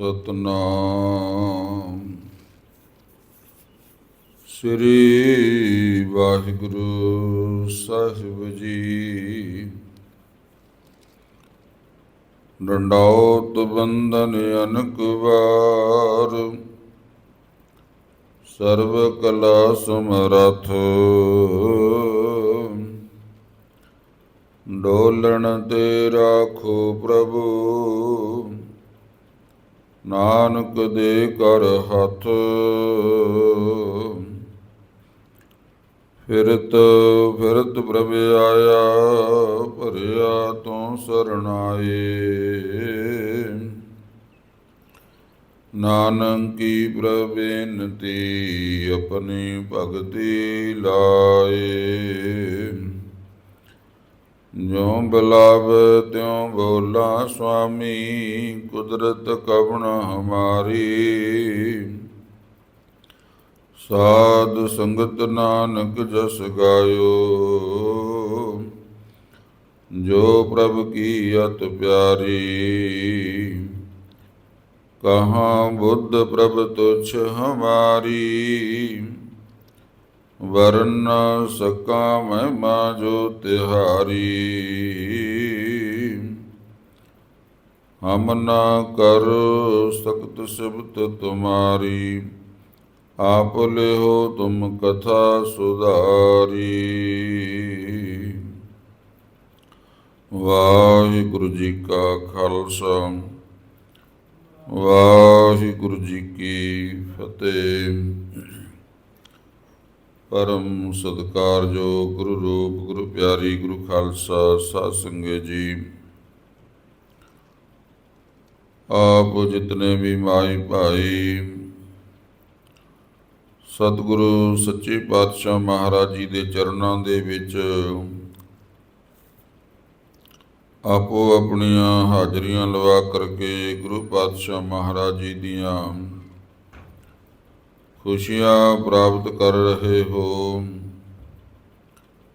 ਸਤਨਾਮ। ਸ੍ਰੀ ਵਾਹਿਗੁਰੂ ਸਾਹਿਬ ਜੀ। ਡੰਡਾਉਤ ਬੰਧਨ ਅਨਕ ਵਾਰ। ਸਰਬ ਕਲਾ ਸਮਰਥ। ਡੋਲਣ ਤੇ ਰਾਖੋ ਪ੍ਰਭੂ। ਨਾਨਕ ਦੇ ਕਰ ਹੱਥ। ਫਿਰਤ ਫਿਰਤ ਪ੍ਰਭ ਆਇਆ, ਭਰਿਆ ਤੋਂ ਸਰਣਾਏ। ਨਾਨਕ ਕੀ ਪ੍ਰਬੇਨਤੀ ਆਪਣੀ ਭਗਤੀ ਲਾਏ। ਜੋ ਬਲਾਵ ਤਿਉ ਬੋਲਾ ਸੁਆਮੀ, ਕੁਦਰਤ ਕਵਣ ਹਮਾਰੀ? ਸਾਧ ਸੰਗਤ ਨਾਨਕ ਜਸ ਗਾਇਓ, ਜੋ ਪ੍ਰਭ ਕੀ ਅਤ ਪਿਆਰੀ। ਕਹਾਂ ਬੁੱਧ ਪ੍ਰਭ ਤੁਛ ਹਮਾਰੀ? ਵਰਨ ਨ ਸਕਾ ਮਹਿਮਾ ਜੋ ਤਿਹਾਰੀ। ਹਮ ਨਾ ਕਰ ਸਕਤ ਸਿਬਤ ਤੁਮਾਰੀ, ਆਪ ਲਿਓ ਤੁਮ ਕਥਾ ਸੁਧਾਰੀ। ਵਾਹਿਗੁਰੂ ਜੀ ਕਾ ਖਾਲਸਾ, ਵਾਹਿਗੁਰੂ ਜੀ ਕੀ ਫਤਿਹ। ਪਰਮ ਸਤਿਕਾਰਯੋਗ ਗੁਰੂ ਰੂਪ, ਗੁਰੂ ਪਿਆਰੀ, ਗੁਰੂ ਖਾਲਸਾ, ਸਾਧ ਸੰਗਤ ਜੀ। ਆਪ ਜਿਤਨੇ ਵੀ ਮਾਈ ਭਾਈ, ਸਤਿਗੁਰੂ, ਸੱਚੇ ਪਾਤਸ਼ਾਹ ਮਹਾਰਾਜ ਜੀ ਦੇ ਚਰਨਾਂ ਦੇ ਵਿੱਚ ਆਪੋ ਆਪਣੀਆਂ ਹਾਜ਼ਰੀਆਂ ਲਵਾ ਕਰਕੇ ਗੁਰੂ ਪਾਤਸ਼ਾਹ ਮਹਾਰਾਜ ਜੀ ਦੀਆਂ ਖੁਸ਼ੀਆਂ ਪ੍ਰਾਪਤ ਕਰ ਰਹੇ ਹੋ।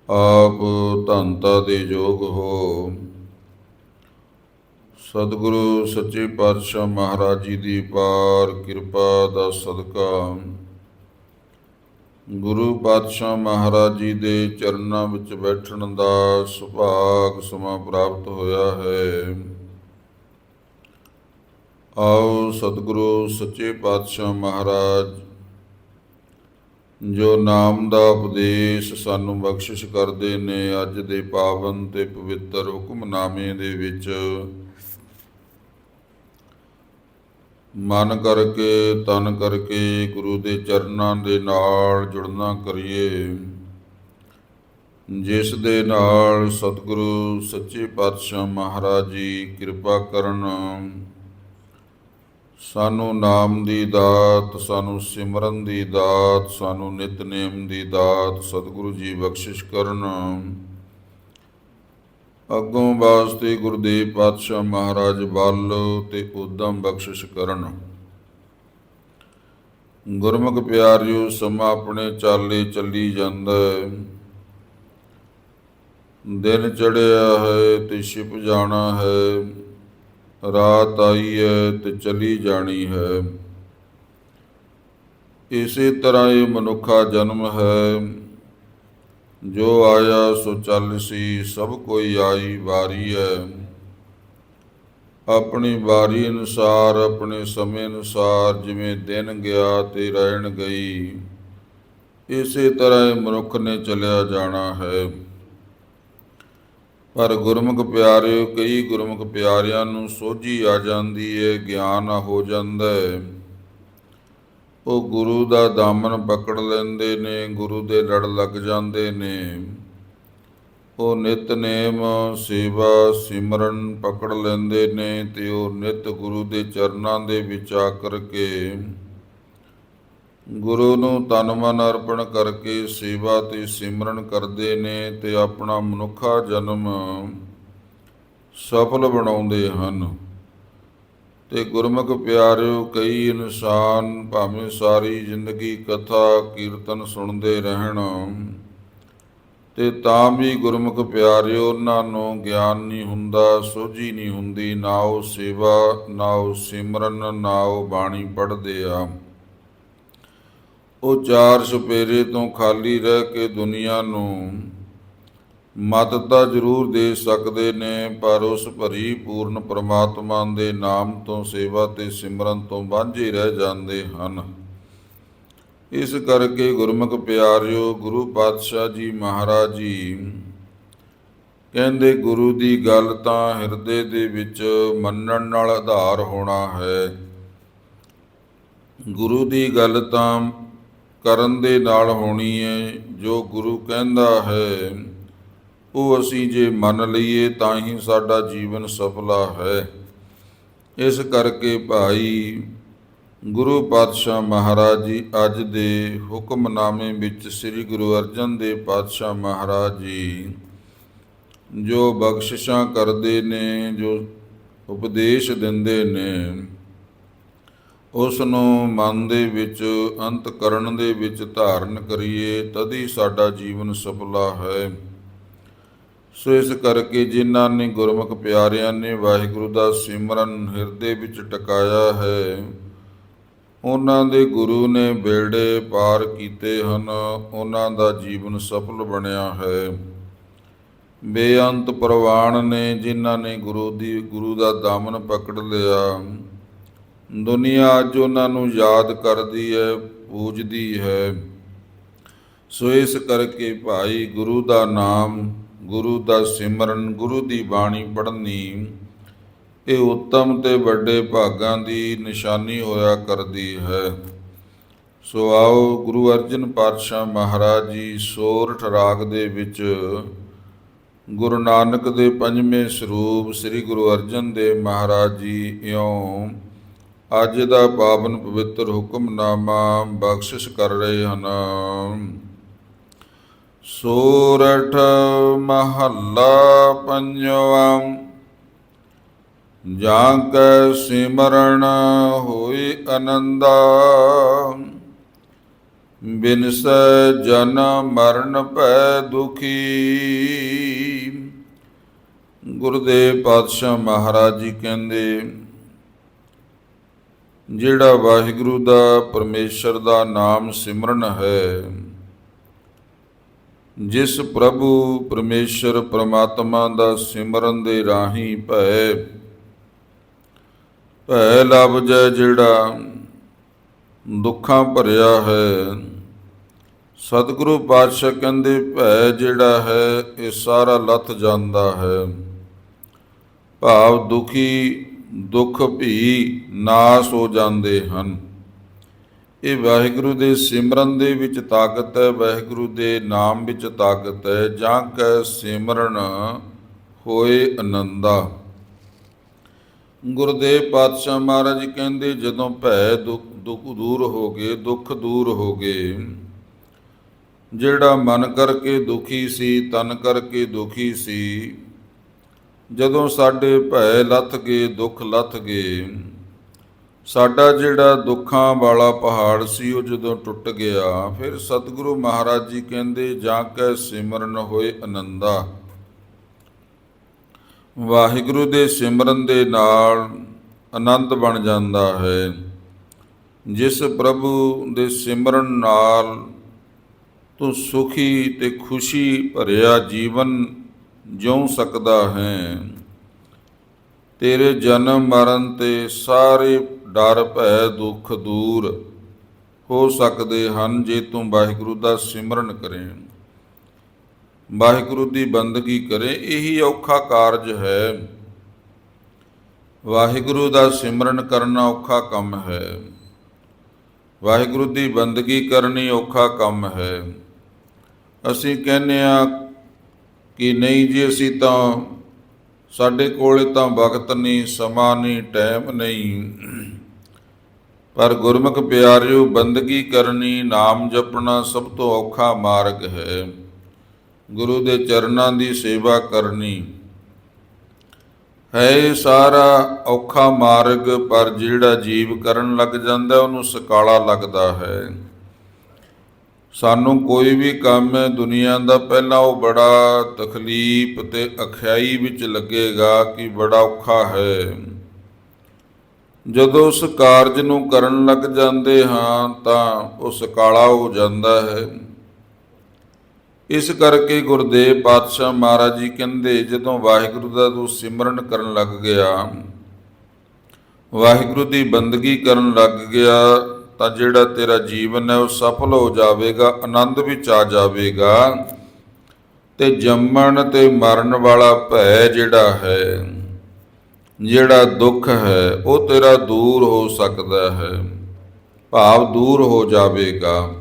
ਆਪ ਧੰਤਾ ਦੇ ਯੋਗ ਹੋ। ਸਤਿਗੁਰੂ, ਸੱਚੇ ਪਾਤਸ਼ਾਹ ਮਹਾਰਾਜ ਜੀ ਦੀ ਪਾਰ ਕਿਰਪਾ ਦਾ ਸਦਕਾ। ਗੁਰੂ ਪਾਤਸ਼ਾਹ ਮਹਾਰਾਜ ਜੀ ਦੇ ਚਰਨਾਂ ਵਿੱਚ ਬੈਠਣ ਦਾ ਸੁਭਾਗ ਸਮਾਂ ਪ੍ਰਾਪਤ ਹੋਇਆ ਹੈ। ਆਓ ਸਤਿਗੁਰੂ, ਸੱਚੇ ਪਾਤਸ਼ਾਹ ਮਹਾਰਾਜ ਜੋ ਨਾਮ ਦਾ ਉਪਦੇਸ਼ ਸਾਨੂੰ ਬਖਸ਼ਿਸ਼ ਕਰਦੇ ਨੇ, ਅੱਜ ਦੇ ਪਾਵਨ ਤੇ ਪਵਿੱਤਰ ਹੁਕਮਨਾਮੇ ਦੇ ਵਿੱਚ। ਮਨ ਕਰਕੇ, ਤਨ ਕਰਕੇ ਗੁਰੂ ਦੇ ਚਰਨਾਂ ਦੇ ਨਾਲ ਜੁੜਨਾ ਕਰੀਏ। ਜਿਸ ਦੇ ਨਾਲ ਸਤਿਗੁਰੂ, ਸੱਚੇ ਪਾਤਸ਼ਾਹ ਮਹਾਰਾਜ ਜੀ ਕਿਰਪਾ ਕਰਨ। ਸਾਨੂੰ ਨਾਮ ਦੀ ਦਾਤ, ਸਾਨੂੰ ਸਿਮਰਨ ਦੀ ਦਾਤ, ਸਾਨੂੰ ਨਿਤਨੇਮ ਦੀ ਦਾਤ, ਸਤਿਗੁਰੂ ਜੀ ਬਖਸ਼ਿਸ਼ ਕਰਨ। ਅੱਗੋਂ ਵਾਸਤੇ ਗੁਰਦੇਵ ਪਾਤਸ਼ਾਹ ਮਹਾਰਾਜ ਬਲ ਤੇ ਉਦਮ ਬਖਸ਼ਿਸ਼ ਕਰਨ। ਗੁਰਮੁਖ ਪਿਆਰਿਓ, ਸਮਾਂ ਆਪਣੇ ਚਾਲੇ ਚੱਲੀ ਜਾਂਦਾ ਹੈ। ਦਿਨ ਚੜਿਆ ਹੈ ਤੇ ਛਿਪ ਜਾਣਾ ਹੈ। ਰਾਤ ਆਈ ਹੈ ਤੇ ਚਲੀ ਜਾਣੀ ਹੈ। ਇਸੇ ਤਰ੍ਹਾਂ ਇਹ ਮਨੁੱਖਾ ਜਨਮ ਹੈ। ਜੋ ਆਇਆ ਸੋ ਚੱਲ ਸੀ, ਸਭ ਕੋਈ ਆਈ ਵਾਰੀ ਹੈ। ਆਪਣੀ ਵਾਰੀ ਅਨੁਸਾਰ, ਆਪਣੇ ਸਮੇਂ ਅਨੁਸਾਰ ਜਿਵੇਂ ਦਿਨ ਗਿਆ ਤੇ ਰਹਿਣ ਗਈ, ਇਸੇ ਤਰ੍ਹਾਂ ਇਹ ਮਨੁੱਖ ਨੇ ਚਲਿਆ ਜਾਣਾ ਹੈ। ਪਰ ਗੁਰਮੁਖ ਪਿਆਰਿਓ, ਕਈ ਗੁਰਮੁਖ ਪਿਆਰਿਆਂ ਨੂੰ ਸੋਝੀ ਆ ਜਾਂਦੀ ਹੈ ਗਿਆਨ ਹੋ ਜਾਂਦਾ ਹੈ ਉਹ ਗੁਰੂ ਦਾ ਦਾਮਨ ਪਕੜ ਲੈਂਦੇ ਨੇ, ਗੁਰੂ ਦੇ ਲੜ ਲੱਗ ਜਾਂਦੇ ਨੇ। ਉਹ ਨਿਤਨੇਮ ਸੇਵਾ ਸਿਮਰਨ ਪਕੜ ਲੈਂਦੇ ਨੇ ਤੇ ਉਹ ਨਿਤ ਗੁਰੂ ਦੇ ਚਰਨਾਂ ਦੇ ਵਿੱਚ ਆ ਕਰਕੇ ਗੁਰੂ ਨੂੰ ਤਨ ਮਨ ਅਰਪਣ ਕਰਕੇ ਸੇਵਾ ਤੇ ਸਿਮਰਨ ਕਰਦੇ ਨੇ ਤੇ ਆਪਣਾ ਮਨੁੱਖਾ ਜਨਮ ਸਫਲ ਬਣਾਉਂਦੇ ਹਨ। ਤੇ ਗੁਰਮੁਖ ਪਿਆਰਿਓ, ਕਈ ਇਨਸਾਨ ਭਾਵੇਂ ਸਾਰੀ ਜ਼ਿੰਦਗੀ ਕਥਾ, ਕੀਰਤਨ ਸੁਣਦੇ ਰਹਿਣ, ਤੇ ਤਾਂ ਵੀ ਗੁਰਮੁਖ ਪਿਆਰਿਓ, ਉਹਨਾਂ ਨੂੰ ਗਿਆਨ ਨਹੀਂ ਹੁੰਦਾ, ਸੋਝੀ ਨਹੀਂ ਹੁੰਦੀ, ਨਾ ਉਹ ਸੇਵਾ, ਨਾ ਉਹ ਸਿਮਰਨ, ਨਾ ਉਹ ਬਾਣੀ ਪੜ੍ਹਦੇ ਆ। ਉਹ ਚਾਰ ਸਪੇਰੇ ਤੋਂ ਖਾਲੀ ਰਹਿ ਕੇ ਦੁਨੀਆ ਨੂੰ ਮਤ ਤਾਂ ਜ਼ਰੂਰ ਦੇ ਸਕਦੇ ਨੇ, ਪਰ ਉਸ ਭਰੀ ਪੂਰਨ ਪ੍ਰਮਾਤਮਾ ਦੇ ਨਾਮ ਤੋਂ ਸੇਵਾ ਤੇ ਸਿਮਰਨ ਤੋਂ ਵਾਂਝੇ ਰਹਿ ਜਾਂਦੇ ਹਨ। ਇਸ ਕਰਕੇ ਗੁਰਮੁਖ ਪਿਆਰਿਓ, ਗੁਰੂ ਪਾਤਸ਼ਾਹ ਜੀ ਮਹਾਰਾਜ ਜੀ, ਕਹਿੰਦੇ ਗੁਰੂ ਦੀ ਗੱਲ ਤਾਂ ਹਿਰਦੇ ਦੇ ਵਿੱਚ ਮੰਨਣ ਨਾਲ ਆਧਾਰ ਹੋਣਾ ਹੈ। ਗੁਰੂ ਦੀ ਗੱਲ ਤਾਂ ਕਰਨ ਦੇ ਨਾਲ ਹੋਣੀ ਹੈ ਜੋ ਗੁਰੂ ਕਹਿੰਦਾ ਹੈ, ਉਹ ਅਸੀਂ ਜੇ ਮੰਨ ਲਈਏ ਤਾਂ ਹੀ ਸਾਡਾ ਜੀਵਨ ਸਫਲਾ ਹੈ। ਇਸ ਕਰਕੇ ਭਾਈ ਗੁਰੂ ਪਾਤਸ਼ਾਹ ਮਹਾਰਾਜ ਜੀ ਅੱਜ ਦੇ ਹੁਕਮਨਾਮੇ ਵਿੱਚ ਸ੍ਰੀ ਗੁਰੂ ਅਰਜਨ ਦੇਵ ਪਾਤਸ਼ਾਹ ਮਹਾਰਾਜ ਜੀ, ਜੋ ਬਖਸ਼ਿਸ਼ਾਂ ਕਰਦੇ ਨੇ, ਜੋ ਉਪਦੇਸ਼ ਦਿੰਦੇ ਨੇ ਉਸ ਨੂੰ ਮਨ ਦੇ ਵਿੱਚ ਅੰਤ ਕਰਨ ਦੇ ਵਿੱਚ ਧਾਰਨ ਕਰੀਏ, ਤਦ ਹੀ ਸਾਡਾ ਜੀਵਨ ਸਫਲਾ ਹੈ। ਸੋ ਇਸ ਕਰਕੇ ਜਿਨ੍ਹਾਂ ਨੇ ਗੁਰਮੁਖ ਪਿਆਰਿਆਂ ਨੇ ਵਾਹਿਗੁਰੂ ਦਾ ਸਿਮਰਨ ਹਿਰਦੇ ਵਿੱਚ ਟਿਕਾਇਆ ਹੈ, ਉਹਨਾਂ ਦੇ ਗੁਰੂ ਨੇ ਬੇੜੇ ਪਾਰ ਕੀਤੇ ਹਨ, ਉਹਨਾਂ ਦਾ ਜੀਵਨ ਸਫਲ ਬਣਿਆ ਹੈ। ਬੇਅੰਤ ਪ੍ਰਵਾਨ ਨੇ ਜਿਨ੍ਹਾਂ ਨੇ ਗੁਰੂ ਦੀ, ਗੁਰੂ ਦਾ ਦਾਮਨ ਪਕੜ ਲਿਆ। ਦੁਨੀਆ ਅੱਜ ਉਹਨਾਂ ਨੂੰ ਯਾਦ ਕਰਦੀ ਹੈ, ਪੂਜਦੀ ਹੈ। ਸੋ ਇਸ ਕਰਕੇ ਭਾਈ ਗੁਰੂ ਦਾ ਨਾਮ, ਗੁਰੂ ਦਾ ਸਿਮਰਨ, ਗੁਰੂ ਦੀ ਬਾਣੀ ਪੜ੍ਹਨੀ, ਇਹ ਉੱਤਮ ਤੇ ਵੱਡੇ ਭਾਗਾਂ ਦੀ ਨਿਸ਼ਾਨੀ ਹੋਇਆ ਕਰਦੀ ਹੈ। ਸੋ ਆਓ ਗੁਰੂ ਅਰਜਨ ਪਾਤਸ਼ਾਹ ਮਹਾਰਾਜ ਜੀ ਸੋਰਠ ਰਾਗ ਦੇ ਵਿੱਚ ਗੁਰੂ ਨਾਨਕ ਦੇ ਪੰਜਵੇਂ ਸਰੂਪ ਸ੍ਰੀ ਗੁਰੂ ਅਰਜਨ ਦੇਵ ਮਹਾਰਾਜ ਜੀ ਇਉਂ ਅੱਜ ਦਾ ਪਾਵਨ ਪਵਿੱਤਰ ਹੁਕਮਨਾਮਾ ਬਖਸ਼ਿਸ਼ ਕਰ ਰਹੇ ਹਨ ਸੂਰਠ ਮਹੱਲਾ ਪੰਜਵਾਂ। ਜਾਂ ਕੈ ਸਿਮਰਨ ਹੋਈ ਆਨੰਦਾ ਬਿਨਸੈ ਜਨ ਮਰਨ ਭੈ ਦੁਖੀ। ਗੁਰਦੇਵ ਪਾਤਸ਼ਾਹ ਮਹਾਰਾਜ ਜੀ ਕਹਿੰਦੇ ਜਿਹੜਾ ਵਾਹਿਗੁਰੂ ਦਾ ਪਰਮੇਸ਼ਰ ਦਾ ਨਾਮ ਸਿਮਰਨ ਹੈ, ਜਿਸ ਪ੍ਰਭੂ ਪਰਮੇਸ਼ਰ ਪ੍ਰਮਾਤਮਾ ਦਾ ਸਿਮਰਨ ਦੇ ਰਾਹੀਂ ਭੈ ਭੈ ਲਬਜੈ ਜਿਹੜਾ ਦੁੱਖਾਂ ਭਰਿਆ ਹੈ। ਸਤਿਗੁਰੂ ਪਾਤਸ਼ਾਹ ਕਹਿੰਦੇ, ਭੈ ਜਿਹੜਾ ਹੈ, ਇਹ ਸਾਰਾ ਲੱਥ ਜਾਂਦਾ ਹੈ। ਭਾਵ ਦੁਖੀ ਦੁੱਖ ਭੀ ਨਾਸ ਹੋ ਜਾਂਦੇ ਹਨ। ਇਹ ਵਾਹਿਗੁਰੂ ਦੇ ਸਿਮਰਨ ਦੇ ਵਿੱਚ ਤਾਕਤ ਹੈ, ਵਾਹਿਗੁਰੂ ਦੇ ਨਾਮ ਵਿੱਚ ਤਾਕਤ ਹੈ, ਜਾਂ ਕੈ ਸਿਮਰਨ ਹੋਏ ਆਨੰਦਾ ਗੁਰਦੇਵ ਪਾਤਸ਼ਾਹ ਮਹਾਰਾਜ ਜੀ ਕਹਿੰਦੇ, ਜਦੋਂ ਭੈ ਦੁੱਖ ਦੁੱਖ ਦੂਰ ਹੋ ਗਏ, ਦੁੱਖ ਦੂਰ ਹੋ ਗਏ, ਜਿਹੜਾ ਮਨ ਕਰਕੇ ਦੁਖੀ ਸੀ, ਤਨ ਕਰਕੇ ਦੁਖੀ ਸੀ ਜਦੋਂ ਸਾਡੇ ਭੈ ਲੱਥ ਗਏ, ਦੁੱਖ ਲੱਥ ਗਏ। ਸਾਡਾ ਜਿਹੜਾ ਦੁੱਖਾਂ ਵਾਲਾ ਪਹਾੜ ਸੀ, ਉਹ ਜਦੋਂ ਟੁੱਟ ਗਿਆ, ਫਿਰ ਸਤਿਗੁਰੂ ਮਹਾਰਾਜ ਜੀ ਕਹਿੰਦੇ, ਜਾਂ ਕੈ ਸਿਮਰਨ ਹੋਏ ਆਨੰਦਾ ਵਾਹਿਗੁਰੂ ਦੇ ਸਿਮਰਨ ਦੇ ਨਾਲ ਆਨੰਦ ਬਣ ਜਾਂਦਾ ਹੈ। ਜਿਸ ਪ੍ਰਭੂ ਦੇ ਸਿਮਰਨ ਨਾਲ ਤੂੰ ਸੁਖੀ ਤੇ ਖੁਸ਼ੀ ਭਰਿਆ ਜੀਵਨ ਜਿਉ ਸਕਦਾ ਹੈ। ਤੇਰੇ ਜਨਮ ਮਰਨ ਤੇ ਸਾਰੇ ਡਰ, ਭੈ, ਦੁੱਖ ਦੂਰ ਹੋ ਸਕਦੇ ਹਨ ਜੇ ਤੂੰ ਵਾਹਿਗੁਰੂ ਦਾ ਸਿਮਰਨ ਕਰੇ। ਵਾਹਿਗੁਰੂ ਦੀ ਬੰਦਗੀ ਕਰੇ, ਇਹੀ ਔਖਾ ਕਾਰਜ ਹੈ। ਵਾਹਿਗੁਰੂ ਦਾ ਸਿਮਰਨ ਕਰਨਾ ਔਖਾ ਕੰਮ ਹੈ। ਵਾਹਿਗੁਰੂ ਦੀ ਬੰਦਗੀ ਕਰਨੀ ਔਖਾ ਕੰਮ ਹੈ। ਅਸੀਂ ਕਹਿੰਦੇ ਆ ਕਿ ਨਹੀਂ ਜੀ ਅਸੀਂ ਤਾਂ ਸਾਡੇ ਕੋਲੇ ਤਾਂ ਵਕਤ ਨਹੀਂ, ਸਮਾਂ ਨਹੀਂ, ਟਾਈਮ ਨਹੀਂ। ਪਰ ਗੁਰਮੁਖ ਪਿਆਰਿਓ, ਬੰਦਗੀ ਕਰਨੀ ਨਾਮ ਜਪਣਾ ਸਭ ਤੋਂ ਔਖਾ ਮਾਰਗ ਹੈ। ਗੁਰੂ ਦੇ ਚਰਨਾਂ ਦੀ ਸੇਵਾ ਕਰਨੀ ਹੈ ਇਹ ਸਾਰਾ ਔਖਾ ਮਾਰਗ, ਪਰ ਜਿਹੜਾ ਜੀਵ ਕਰਨ ਲੱਗ ਜਾਂਦਾ, ਉਹਨੂੰ ਸਕਾਲਾ ਲੱਗਦਾ ਹੈ। ਸਾਨੂੰ ਕੋਈ ਵੀ ਕੰਮ ਹੈ ਦੁਨੀਆ ਦਾ ਪਹਿਲਾਂ ਉਹ ਬੜਾ ਤਕਲੀਫ ਤੇ ਅਖਿਆਈ ਵਿੱਚ ਲੱਗੇਗਾ ਕਿ ਬੜਾ ਔਖਾ ਹੈ। ਜਦੋਂ ਉਸ ਕਾਰਜ ਨੂੰ ਕਰਨ ਲੱਗ ਜਾਂਦੇ ਹਾਂ ਤਾਂ ਉਹ ਸਕਾਲਾ ਹੋ ਜਾਂਦਾ ਹੈ। ਇਸ ਕਰਕੇ ਗੁਰਦੇਵ ਪਾਤਸ਼ਾਹ ਮਹਾਰਾਜ ਜੀ ਕਹਿੰਦੇ, ਜਦੋਂ ਵਾਹਿਗੁਰੂ ਦਾ ਤੂੰ ਸਿਮਰਨ ਕਰਨ ਲੱਗ ਗਿਆ, ਵਾਹਿਗੁਰੂ ਦੀ ਬੰਦਗੀ ਕਰਨ ਲੱਗ ਗਿਆ ਤਾਂ ਜਿਹੜਾ ਤੇਰਾ ਜੀਵਨ ਹੈ ਉਹ ਸਫਲ ਹੋ ਜਾਵੇਗਾ, ਆਨੰਦ ਵਿੱਚ ਆ ਜਾਵੇਗਾ। ਤੇ ਜੰਮਣ ਤੇ ਮਰਨ ਵਾਲਾ ਭੈ ਜਿਹੜਾ ਹੈ, ਜਿਹੜਾ ਦੁੱਖ ਹੈ, ਉਹ ਤੇਰਾ ਦੂਰ ਹੋ ਸਕਦਾ ਹੈ। ਭਾਵ ਦੂਰ ਹੋ ਜਾਵੇਗਾ।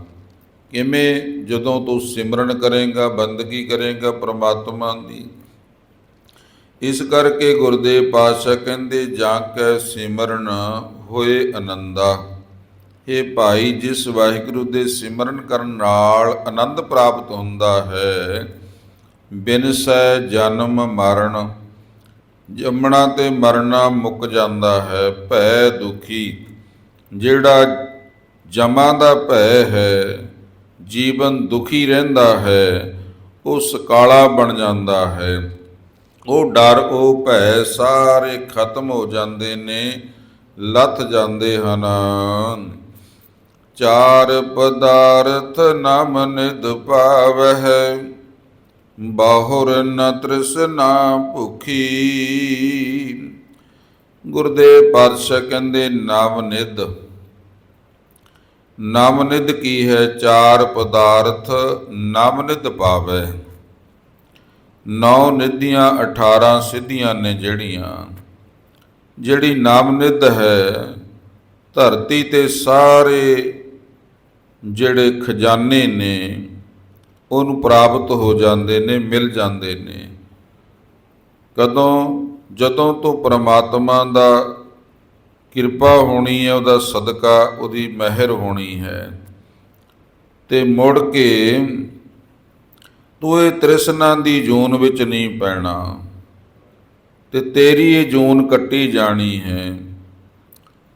ਕਿਵੇਂ? ਜਦੋਂ ਤੂੰ ਸਿਮਰਨ ਕਰੇਗਾ, ਬੰਦਗੀ ਕਰੇਗਾ ਪ੍ਰਮਾਤਮਾ ਦੀ। ਇਸ ਕਰਕੇ ਗੁਰਦੇਵ ਪਾਤਸ਼ਾਹ ਕਹਿੰਦੇ, ਜਾਂ ਕੈ ਸਿਮਰਨ ਹੋਏ ਆਨੰਦਾ ਇਹ ਭਾਈ, ਜਿਸ ਵਾਹਿਗੁਰੂ ਦੇ ਸਿਮਰਨ ਕਰਨ ਨਾਲ ਆਨੰਦ ਪ੍ਰਾਪਤ ਹੁੰਦਾ ਹੈ ਬਿਨਸੈ ਜਨਮ ਮਰਨ, ਜੰਮਣਾ ਤੇ ਮਰਨਾ ਮੁੱਕ ਜਾਂਦਾ ਹੈ, ਭੈ ਦੁਖੀ, ਜਿਹੜਾ ਜਮਾ ਦਾ ਭੈ ਹੈ, ਜੀਵਨ ਦੁਖੀ ਰਹਿੰਦਾ ਹੈ, ਉਹ ਸਕਾਲਾ ਬਣ ਜਾਂਦਾ ਹੈ। ਉਹ ਡਰ, ਉਹ ਭੈ ਸਾਰੇ ਖਤਮ ਹੋ ਜਾਂਦੇ ਨੇ, ਲੱਥ ਜਾਂਦੇ ਹਨ। ਚਾਰ ਪਦਾਰਥ ਨਾਮ ਨਿਦ ਪਾਵਹਿ, ਬਾਹੁਰ ਨ ਤ੍ਰਿਸ਼ਨਾ ਭੁਖੀ। ਗੁਰਦੇਵ ਪਾਤਸ਼ਾਹ ਕਹਿੰਦੇ ਨਵ ਨਿਧ। ਨਵ ਨਿਧ ਕੀ ਹੈ? ਚਾਰ ਪਦਾਰਥ ਨਵ ਨਿਧ ਪਾਵੇ ਨੌ ਨਿਧੀਆਂ 18 ਸਿੱਧੀਆਂ ਨੇ ਜਿਹੜੀਆਂ। ਜਿਹੜੀ ਨਵ ਨਿਧ ਹੈ, ਧਰਤੀ ਤੇ ਸਾਰੇ ਜਿਹੜੇ ਖਜ਼ਾਨੇ ਨੇ, ਉਹਨੂੰ ਪ੍ਰਾਪਤ ਹੋ ਜਾਂਦੇ ਨੇ, ਮਿਲ ਜਾਂਦੇ ਨੇ। ਕਦੋਂ? ਜਦੋਂ ਤੋਂ ਪ੍ਰਮਾਤਮਾ ਦਾ ਕਿਰਪਾ ਹੋਣੀ ਹੈ, ਉਹਦਾ ਸਦਕਾ, ਉਹਦੀ ਮਿਹਰ ਹੋਣੀ ਹੈ। ਤੇ ਮੁੜ ਕੇ ਤੂੰ ਇਹ ਤ੍ਰਿਸ਼ਨਾ ਦੀ ਜੂਨ ਵਿੱਚ ਨਹੀਂ ਪੈਣਾ, ਤੇ ਤੇਰੀ ਇਹ ਜੂਨ ਕੱਟੀ ਜਾਣੀ ਹੈ।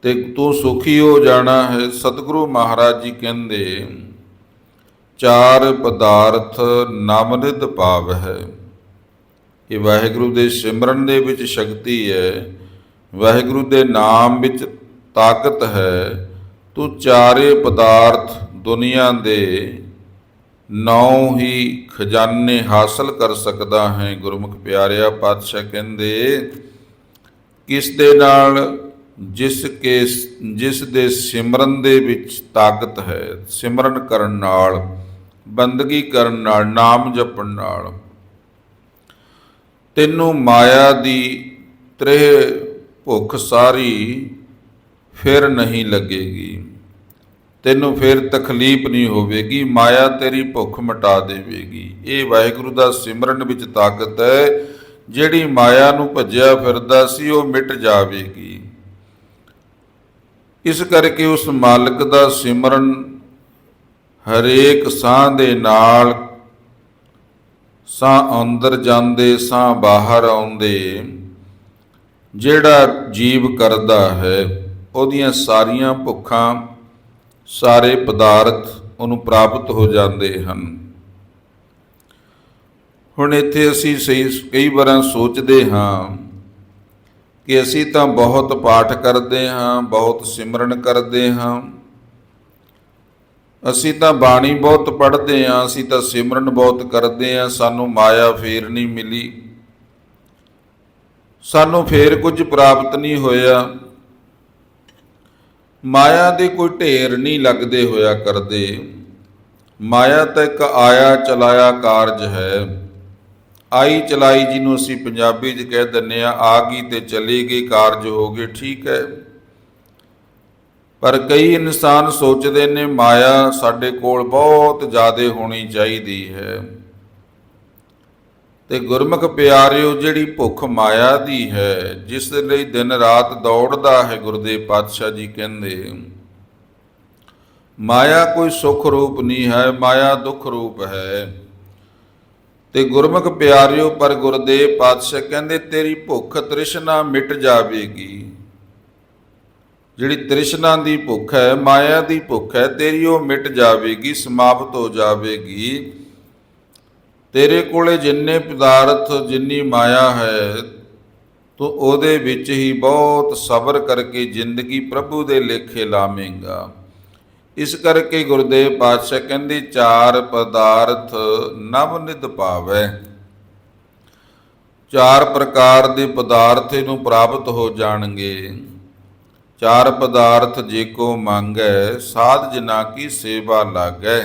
ਤੇ ਤੂੰ ਸੁਖੀ ਹੋ ਜਾਣਾ ਹੈ, ਸਤਿਗੁਰੂ ਮਹਾਰਾਜ ਜੀ ਕਹਿੰਦੇ, ਚਾਰ ਪਦਾਰਥ ਨਵਨਿਤ ਭਾਵ ਹੈ। ਇਹ ਵਾਹਿਗੁਰੂ ਦੇ ਸਿਮਰਨ ਦੇ ਵਿੱਚ ਸ਼ਕਤੀ ਹੈ। ਵਾਹਿਗੁਰੂ ਦੇ ਨਾਮ ਵਿੱਚ ਤਾਕਤ ਹੈ। ਤੂੰ ਚਾਰੇ ਪਦਾਰਥ ਦੁਨੀਆ ਦੇ ਨੌ ਹੀ ਖਜ਼ਾਨੇ ਹਾਸਲ ਕਰ ਸਕਦਾ ਹੈ, ਗੁਰਮੁਖ ਪਿਆਰਿਆ ਪਾਤਸ਼ਾਹ ਕਹਿੰਦੇ, ਕਿਸ ਦੇ ਨਾਲ ਜਿਸ ਕੇ ਜਿਸ ਦੇ ਸਿਮਰਨ ਦੇ ਵਿੱਚ ਤਾਕਤ ਹੈ, ਸਿਮਰਨ ਕਰਨ ਨਾਲ, ਬੰਦਗੀ ਕਰਨ ਨਾਲ, ਨਾਮ ਜਪਣ ਨਾਲ। ਤੈਨੂੰ ਮਾਇਆ ਦੀ ਤ੍ਰੇਹ ਭੁੱਖ ਸਾਰੀ ਫਿਰ ਨਹੀਂ ਲੱਗੇਗੀ। ਤੈਨੂੰ ਫਿਰ ਤਕਲੀਫ ਨਹੀਂ ਹੋਵੇਗੀ, ਮਾਇਆ ਤੇਰੀ ਭੁੱਖ ਮਿਟਾ ਦੇਵੇਗੀ। ਇਹ ਵਾਹਿਗੁਰੂ ਦਾ ਸਿਮਰਨ ਵਿੱਚ ਤਾਕਤ ਹੈ, ਜਿਹੜੀ ਮਾਇਆ ਨੂੰ ਭੱਜਿਆ ਫਿਰਦਾ ਸੀ, ਉਹ ਮਿਟ ਜਾਵੇਗੀ। ਇਸ ਕਰਕੇ ਉਸ ਮਾਲਕ ਦਾ ਸਿਮਰਨ ਹਰੇਕ ਸਾਹ ਦੇ ਨਾਲ, ਸਾਹ ਅੰਦਰ ਜਾਂਦੇ, ਸਾਹ ਬਾਹਰ ਆਉਂਦੇ, ਜਿਹੜਾ ਜੀਵ ਕਰਦਾ ਹੈ, ਉਹਦੀਆਂ ਸਾਰੀਆਂ ਭੁੱਖਾਂ ਸਾਰੇ ਪਦਾਰਥ ਉਹਨੂੰ ਪ੍ਰਾਪਤ ਹੋ ਜਾਂਦੇ ਹਨ। ਹੁਣ ਇੱਥੇ ਅਸੀਂ ਸਹੀ, ਕਈ ਵਾਰਾਂ ਸੋਚਦੇ ਹਾਂ ਕਿ ਅਸੀਂ ਤਾਂ ਬਹੁਤ ਪਾਠ ਕਰਦੇ ਹਾਂ, ਬਹੁਤ ਸਿਮਰਨ ਕਰਦੇ ਹਾਂ। ਅਸੀਂ ਤਾਂ ਬਾਣੀ ਬਹੁਤ ਪੜ੍ਹਦੇ ਹਾਂ, ਅਸੀਂ ਤਾਂ ਸਿਮਰਨ ਬਹੁਤ ਕਰਦੇ ਹਾਂ, ਸਾਨੂੰ ਮਾਇਆ ਫੇਰ ਨਹੀਂ ਮਿਲੀ। ਸਾਨੂੰ ਫੇਰ ਕੁਝ ਪ੍ਰਾਪਤ ਨਹੀਂ ਹੋਇਆ। ਮਾਇਆ ਦੇ ਕੋਈ ਢੇਰ ਨਹੀਂ ਲੱਗਦੇ ਹੋਇਆ ਕਰਦੇ। ਮਾਇਆ ਤਾਂ ਇੱਕ ਆਇਆ ਚਲਾਇਆ ਕਾਰਜ ਹੈ। ਆਈ ਚਲਾਈ ਜਿਹਨੂੰ ਅਸੀਂ ਪੰਜਾਬੀ 'ਚ ਕਹਿ ਦਿੰਨੇ ਆ ਆ ਗਈ ਤੇ ਚਲੀ ਗਈ, ਕਾਰਜ ਹੋ ਗਏ, ਠੀਕ ਹੈ। ਪਰ ਕਈ ਇਨਸਾਨ ਸੋਚਦੇ ਨੇ ਮਾਇਆ ਸਾਡੇ ਕੋਲ ਬਹੁਤ ਜ਼ਿਆਦਾ ਹੋਣੀ ਚਾਹੀਦੀ ਹੈ। ਤੇ ਗੁਰਮੁਖ ਪਿਆਰਿਓ, ਜਿਹੜੀ ਭੁੱਖ ਮਾਇਆ ਦੀ ਹੈ, ਜਿਸ ਲਈ ਦਿਨ ਰਾਤ ਦੌੜਦਾ ਹੈ ਗੁਰਦੇਵ ਪਾਤਸ਼ਾਹ ਜੀ ਕਹਿੰਦੇ, ਮਾਇਆ ਕੋਈ ਸੁਖ ਰੂਪ ਨਹੀਂ ਹੈ, ਮਾਇਆ ਦੁੱਖ ਰੂਪ ਹੈ। ਤੇ ਗੁਰਮੁਖ ਪਿਆਰਿਓ, ਪਰ ਗੁਰਦੇਵ ਪਾਤਸ਼ਾਹ ਕਹਿੰਦੇ, ਤੇਰੀ ਭੁੱਖ ਤ੍ਰਿਸ਼ਨਾ ਮਿਟ ਜਾਵੇਗੀ। ਜਿਹੜੀ ਤ੍ਰਿਸ਼ਨਾ ਦੀ ਭੁੱਖ ਹੈ, ਮਾਇਆ ਦੀ ਭੁੱਖ ਹੈ, ਤੇਰੀ ਉਹ ਮਿਟ ਜਾਵੇਗੀ, ਸਮਾਪਤ ਹੋ ਜਾਵੇਗੀ। ਤੇਰੇ ਕੋਲੇ ਜਿੰਨੇ ਪਦਾਰਥ, ਜਿੰਨੀ ਮਾਇਆ ਹੈ, ਤੂੰ ਉਹਦੇ ਵਿੱਚ ਹੀ ਬਹੁਤ ਸਬਰ ਕਰਕੇ ਜ਼ਿੰਦਗੀ ਪ੍ਰਭੂ ਦੇ ਲੇਖੇ ਲਾਵੇਂਗਾ। ਇਸ ਕਰਕੇ ਗੁਰਦੇਵ ਪਾਤਸ਼ਾਹ ਕਹਿੰਦੇ, ਚਾਰ ਪਦਾਰਥ ਨਵ ਨਿਧ ਪਾਵੈ। ਚਾਰ ਪ੍ਰਕਾਰ ਦੇ ਪਦਾਰਥ ਨੂੰ ਪ੍ਰਾਪਤ ਹੋ ਜਾਣਗੇ। ਚਾਰ ਪਦਾਰਥ ਜੇ ਕੋ ਮੰਗੈ, ਸਾਧ ਜਨਾ ਕੀ ਸੇਵਾ ਲਾਗੈ।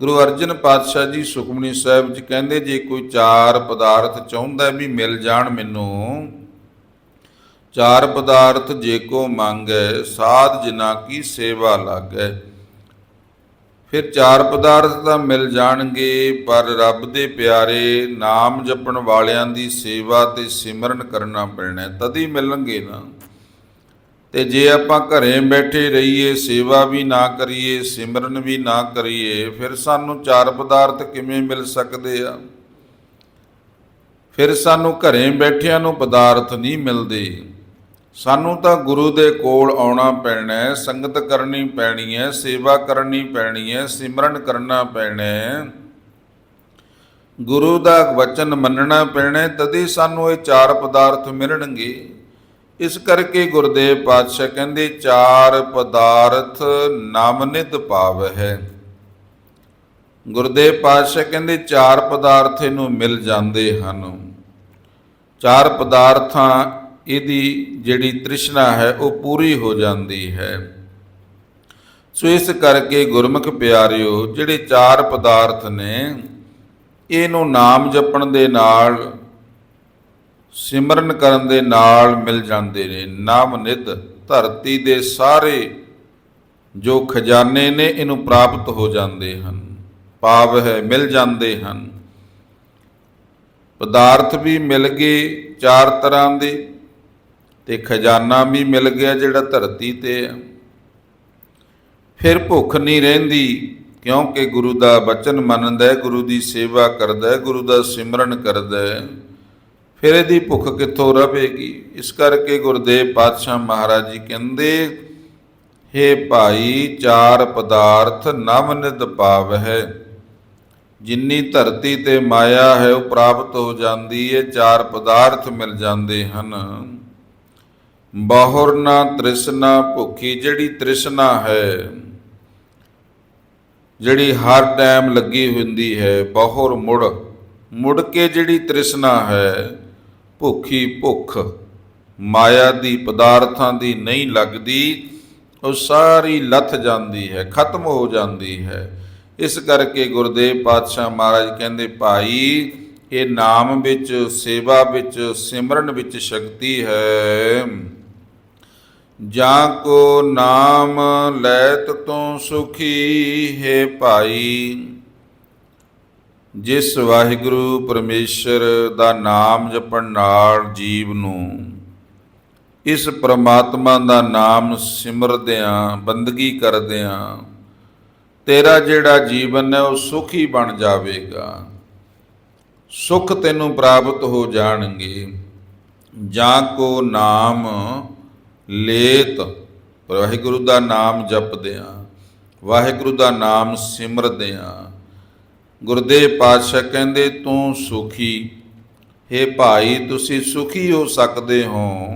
ਗੁਰੂ ਅਰਜਨ ਪਾਤਸ਼ਾਹ ਜੀ ਸੁਖਮਨੀ ਸਾਹਿਬ ਜੀ ਕਹਿੰਦੇ, ਜੇ ਕੋਈ ਚਾਰ ਪਦਾਰਥ ਚਾਹੁੰਦਾ ਵੀ ਮਿਲ ਜਾਣ ਮੈਨੂੰ ਚਾਰ ਪਦਾਰਥ ਜੇ ਕੋ ਮੰਗੈ ਸਾਧ ਜਨਾ ਕੀ ਸੇਵਾ ਲਾਗੈ। ਫਿਰ ਚਾਰ ਪਦਾਰਥ ਤਾਂ ਮਿਲ ਜਾਣਗੇ ਪਰ ਰੱਬ ਦੇ ਪਿਆਰੇ ਨਾਮ ਜਪਣ ਵਾਲਿਆਂ ਦੀ ਸੇਵਾ ਤੇ ਸਿਮਰਨ ਕਰਨਾ ਪੈਣਾ ਹੈ, ਤਦ ਹੀ ਮਿਲਣਗੇ ਨਾ। ਤੇ ਜੇ ਆਪਾਂ ਘਰੇ ਬੈਠੇ ਰਹੀਏ ਸੇਵਾ ਵੀ ਨਾ ਕਰੀਏ ਸਿਮਰਨ ਵੀ ਨਾ ਕਰੀਏ ਫਿਰ ਸਾਨੂੰ ਚਾਰ ਪਦਾਰਥ ਕਿਵੇਂ ਮਿਲ ਸਕਦੇ ਆ? ਫਿਰ ਸਾਨੂੰ ਘਰੇ ਬੈਠਿਆਂ ਨੂੰ ਪਦਾਰਥ ਨਹੀਂ ਮਿਲਦੇ। ਸਾਨੂੰ ਤਾਂ ਗੁਰੂ ਦੇ ਕੋਲ ਆਉਣਾ ਪੈਣਾ ਹੈ, ਸੰਗਤ ਕਰਨੀ ਪੈਣੀ ਹੈ, ਸੇਵਾ ਕਰਨੀ ਪੈਣੀ ਹੈ, ਸਿਮਰਨ ਕਰਨਾ ਪੈਣਾ ਹੈ। ਗੁਰੂ ਦਾ ਵਚਨ ਮੰਨਣਾ ਪੈਣਾ ਤਦੇ ਸਾਨੂੰ ਇਹ ਚਾਰ ਪਦਾਰਥ ਮਿਲਣਗੇ। ਇਸ ਕਰਕੇ ਗੁਰਦੇਵ ਪਾਤਸ਼ਾਹ ਕਹਿੰਦੇ, ਚਾਰ ਪਦਾਰਥ ਨਾਮ ਨਿਤ ਪਾਵਹਿ। ਗੁਰਦੇਵ ਪਾਤਸ਼ਾਹ ਕਹਿੰਦੇ, ਚਾਰ ਪਦਾਰਥ ਇਹਨੂੰ ਮਿਲ ਜਾਂਦੇ ਹਨ। ਚਾਰ ਪਦਾਰਥਾਂ ਇਹਦੀ ਜਿਹੜੀ ਤ੍ਰਿਸ਼ਨਾ ਹੈ, ਉਹ ਪੂਰੀ ਹੋ ਜਾਂਦੀ ਹੈ। ਸੋ ਇਸ ਕਰਕੇ ਗੁਰਮੁਖ ਪਿਆਰਿਓ, ਜਿਹੜੇ ਚਾਰ ਪਦਾਰਥ ਨੇ, ਇਹਨੂੰ ਨਾਮ ਜਪਣ ਦੇ ਨਾਲ, ਸਿਮਰਨ ਕਰਨ ਦੇ ਨਾਲ ਮਿਲ ਜਾਂਦੇ ਨੇ। ਨਾਮ ਨਿਧ, ਧਰਤੀ ਦੇ ਸਾਰੇ ਜੋ ਖਜ਼ਾਨੇ ਨੇ, ਇਹਨੂੰ ਪ੍ਰਾਪਤ ਹੋ ਜਾਂਦੇ ਹਨ। ਪਾਵ ਹੈ, ਮਿਲ ਜਾਂਦੇ ਹਨ। ਪਦਾਰਥ ਵੀ ਮਿਲ ਗਏ ਚਾਰ ਤਰ੍ਹਾਂ ਦੇ। ਤੇ ਖਜ਼ਾਨਾ ਵੀ ਮਿਲ ਗਿਆ ਜਿਹੜਾ ਧਰਤੀ ਤੇ ਹੈ ਫਿਰ ਭੁੱਖ ਨਹੀਂ ਰਹਿੰਦੀ, ਕਿਉਂਕਿ ਗੁਰੂ ਦਾ ਬਚਨ ਮੰਨਦਾ ਹੈ, ਗੁਰੂ ਦੀ ਸੇਵਾ ਕਰਦਾ ਹੈ, ਗੁਰੂ ਦਾ ਸਿਮਰਨ ਕਰਦਾ ਹੈ। ਫਿਰ ਇਹਦੀ ਭੁੱਖ ਕਿੱਥੋਂ ਰਹੇਗੀ ਇਸ ਕਰਕੇ ਗੁਰਦੇਵ ਪਾਤਸ਼ਾਹ ਮਹਾਰਾਜ ਜੀ ਕਹਿੰਦੇ, ਹੇ ਭਾਈ, ਚਾਰ ਪਦਾਰਥ ਨਵ ਨਿਦ ਪਾਵਹਿ। ਜਿੰਨੀ ਧਰਤੀ ਤੇ ਮਾਇਆ ਹੈ, ਉਹ ਪ੍ਰਾਪਤ ਹੋ ਜਾਂਦੀ ਹੈ, ਚਾਰ ਪਦਾਰਥ ਮਿਲ ਜਾਂਦੇ ਹਨ। ਬਹੁਰ ਨਾ ਤ੍ਰਿਸ਼ਨਾ ਭੁੱਖੀ, ਜਿਹੜੀ ਤ੍ਰਿਸ਼ਨਾ ਹੈ, ਜਿਹੜੀ ਹਰ ਟਾਈਮ ਲੱਗੀ ਹੁੰਦੀ ਹੈ, ਬਹੁਰ ਮੁੜ ਮੁੜ ਕੇ ਜਿਹੜੀ ਤ੍ਰਿਸ਼ਨਾ ਹੈ, ਭੁੱਖੀ ਭੁੱਖ, ਮਾਇਆ ਦੀ ਪਦਾਰਥਾਂ ਦੀ ਨਹੀਂ ਲੱਗਦੀ, ਉਹ ਸਾਰੀ ਲੱਥ ਜਾਂਦੀ ਹੈ, ਖਤਮ ਹੋ ਜਾਂਦੀ ਹੈ। ਇਸ ਕਰਕੇ ਗੁਰਦੇਵ ਪਾਤਸ਼ਾਹ ਮਹਾਰਾਜ ਕਹਿੰਦੇ, ਭਾਈ, ਇਹ ਨਾਮ ਵਿੱਚ, ਸੇਵਾ ਵਿੱਚ, ਸਿਮਰਨ ਵਿੱਚ ਸ਼ਕਤੀ ਹੈ। ਜਾਂ ਕੋ ਨਾਮ ਲੈਤ ਤੋਂ ਸੁਖੀ, ਹੈ ਭਾਈ, ਜਿਸ ਵਾਹਿਗੁਰੂ ਪਰਮੇਸ਼ਰ ਦਾ ਨਾਮ ਜਪਣ ਨਾਲ ਜੀਵ ਨੂੰ, ਇਸ ਪ੍ਰਮਾਤਮਾ ਦਾ ਨਾਮ ਸਿਮਰਦਿਆਂ ਬੰਦਗੀ ਕਰਦਿਆਂ ਤੇਰਾ ਜਿਹੜਾ ਜੀਵਨ ਹੈ ਉਹ ਸੁਖੀ ਬਣ ਜਾਵੇਗਾ। ਸੁਖ ਤੈਨੂੰ ਪ੍ਰਾਪਤ ਹੋ ਜਾਣਗੇ। ਜਾਂ ਕੋ ਨਾਮ ਲੇਤ ਵਾਹਿਗੁਰੂ ਦਾ ਨਾਮ ਜਪਦਿਆਂ ਵਾਹਿਗੁਰੂ ਦਾ ਨਾਮ ਸਿਮਰਦਿਆਂ ਗੁਰਦੇਵ ਪਾਤਸ਼ਾਹ ਕਹਿੰਦੇ, ਤੂੰ ਸੁਖੀ। हे ਭਾਈ, ਤੁਸੀਂ ਸੁਖੀ ਹੋ ਸਕਦੇ ਹੋ।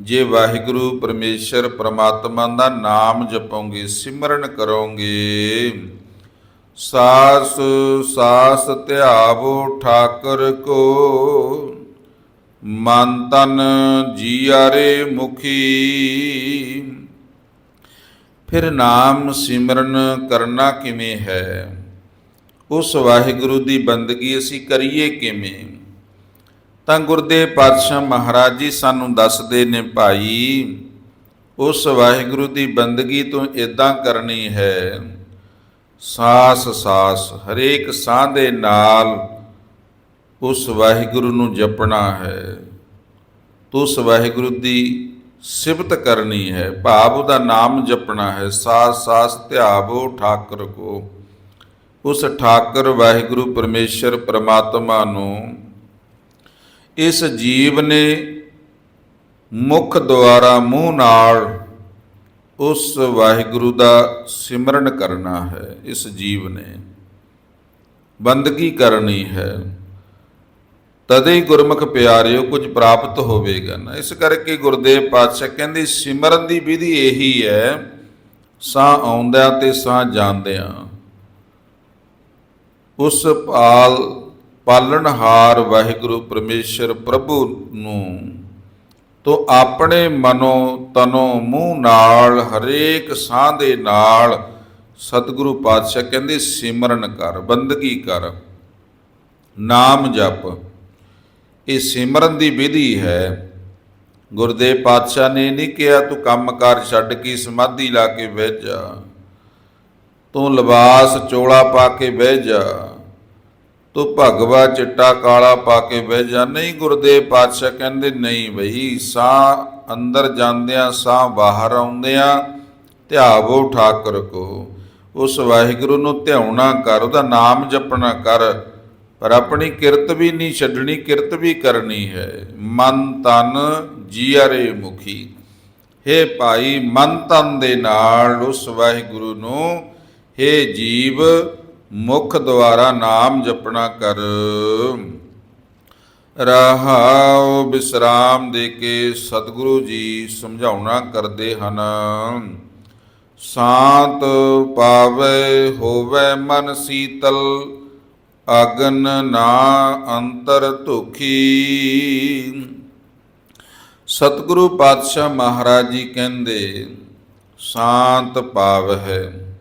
ਜੇ ਵਾਹਿਗੁਰੂ ਪਰਮੇਸ਼ਰ ਪ੍ਰਮਾਤਮਾ ਦਾ ਨਾਮ ਜਪੋਗੇ, ਸਿਮਰਨ ਕਰੋਗੇ। ਸਾਸ ਸਾਸ ਧਿਆਵੋ, ਠਾਕਰ ਕੋ। ਮਨ ਤਨ ਜੀਆਰੇ ਮੁਖੀ। ਫਿਰ ਨਾਮ ਸਿਮਰਨ ਕਰਨਾ ਕਿਵੇਂ ਹੈ? ਉਸ ਵਾਹਿਗੁਰੂ ਦੀ ਬੰਦਗੀ ਅਸੀਂ ਕਰੀਏ ਕਿਵੇਂ? ਤਾਂ ਗੁਰਦੇਵ ਪਾਤਸ਼ਾਹ ਮਹਾਰਾਜ ਜੀ ਸਾਨੂੰ ਦੱਸਦੇ ਨੇ ਭਾਈ, ਉਸ ਵਾਹਿਗੁਰੂ ਦੀ ਬੰਦਗੀ ਤੋਂ ਇਦਾਂ ਕਰਨੀ ਹੈ। ਸਾਸ ਸਾਸ, ਹਰੇਕ ਸਾਹ ਦੇ ਨਾਲ ਉਸ ਵਾਹਿਗੁਰੂ ਨੂੰ ਜਪਣਾ ਹੈ। ਉਸ ਵਾਹਿਗੁਰੂ ਦੀ ਸਿਫਤ ਕਰਨੀ ਹੈ। ਭਾਵ ਉਹਦਾ ਨਾਮ ਜਪਣਾ ਹੈ। ਸਾਸ ਸਾਸ ਧਿਆਵੋ ਠਾਕਰ ਕੋ। ਉਸ ਠਾਕਰ ਵਾਹਿਗੁਰੂ ਪਰਮੇਸ਼ਰ ਪ੍ਰਮਾਤਮਾ ਨੂੰ ਇਸ ਜੀਵ ਨੇ ਮੁਖ ਦੁਆਰਾ ਮੂੰਹ ਨਾਲ ਉਸ ਵਾਹਿਗੁਰੂ ਦਾ ਸਿਮਰਨ ਕਰਨਾ ਹੈ। ਇਸ ਜੀਵ ਨੇ ਬੰਦਗੀ ਕਰਨੀ ਹੈ। ਤਦੇ ਹੀ ਗੁਰਮੁਖ ਪਿਆਰਿਓ, ਕੁਝ ਪ੍ਰਾਪਤ ਹੋਵੇਗਾ ਨਾ। ਇਸ ਕਰਕੇ ਗੁਰਦੇਵ ਪਾਤਸ਼ਾਹ ਕਹਿੰਦੇ, ਸਿਮਰਨ ਦੀ ਵਿਧੀ ਇਹੀ ਹੈ ਸਾਹ ਆਉਂਦਾ ਤੇ ਸਾਹ ਜਾਂਦਿਆਂ। ਉਸ ਪਾਲ ਪਾਲਣਹਾਰ ਵਾਹਿਗੁਰੂ ਪਰਮੇਸ਼ਰ ਪ੍ਰਭੂ ਨੂੰ, ਤੋ ਆਪਣੇ ਮਨੋ ਤਨੋ ਮੂੰਹ ਨਾਲ, ਹਰੇਕ ਸਾਹ ਦੇ ਨਾਲ ਸਤਿਗੁਰੂ ਪਾਤਸ਼ਾਹ ਕਹਿੰਦੇ, ਸਿਮਰਨ ਕਰ, ਬੰਦਗੀ ਕਰ, ਨਾਮ ਜਪ। ਇਹ ਸਿਮਰਨ ਦੀ ਵਿਧੀ ਹੈ। ਗੁਰਦੇਵ ਪਾਤਸ਼ਾਹ ਨੇ ਨਹੀਂ ਕਿਹਾ, ਤੂੰ ਕੰਮਕਾਰ ਛੱਡ ਕੇ ਸਮਾਧੀ ਲਾ ਕੇ ਬਹਿ ਜਾ। ਤੂੰ ਲਿਬਾਸ ਚੋਲਾ ਪਾ ਕੇ ਬਹਿ ਜਾ। ਤੂੰ ਭਗਵਾ ਚਿੱਟਾ ਕਾਲਾ ਪਾ ਕੇ ਬਹਿ ਜਾ। ਨਹੀਂ, ਗੁਰਦੇਵ ਪਾਤਸ਼ਾਹ ਕਹਿੰਦੇ, ਨਹੀਂ ਬਈ ਸਾਹ ਅੰਦਰ ਜਾਂਦਿਆਂ ਸਾਹ ਬਾਹਰ ਆਉਂਦਿਆਂ ਧਿਆਵੋ ਠਾਕੁਰ ਕੋ। ਉਸ ਵਾਹਿਗੁਰੂ ਨੂੰ ਧਿਆਉਣਾ ਕਰ, ਉਹਦਾ ਨਾਮ ਜਪਣਾ ਕਰ। ਪਰ ਆਪਣੀ ਕਿਰਤ ਵੀ ਨਹੀਂ ਛੱਡਣੀ, ਕਿਰਤ ਵੀ ਕਰਨੀ ਹੈ। ਮਨ ਤਨ ਜੀਅਰੇ ਮੁਖੀ। ਹੇ ਭਾਈ, ਮਨ ਤਨ ਦੇ ਨਾਲ ਉਸ ਵਾਹਿਗੁਰੂ ਨੂੰ ਹੇ ਜੀਵ, ਮੁਖ ਦੁਆਰਾ ਨਾਮ ਜਪਣਾ ਕਰ। ਰਹਾਉ ਬਿਸਰਾਮ ਦੇ ਕੇ ਸਤਿਗੁਰੂ ਜੀ ਸਮਝਾਉਣਾ ਕਰਦੇ ਹਨ। ਸ਼ਾਂਤ ਪਾਵੇ ਹੋਵੇ ਮਨ ਸੀਤਲ ਅਗਨ ਨਾ ਅੰਤਰ ਧੁਖੀ। ਸਤਿਗੁਰੂ ਪਾਤਸ਼ਾਹ ਮਹਾਰਾਜ ਜੀ ਕਹਿੰਦੇ, ਸ਼ਾਂਤ ਪਾਵ ਹੈ।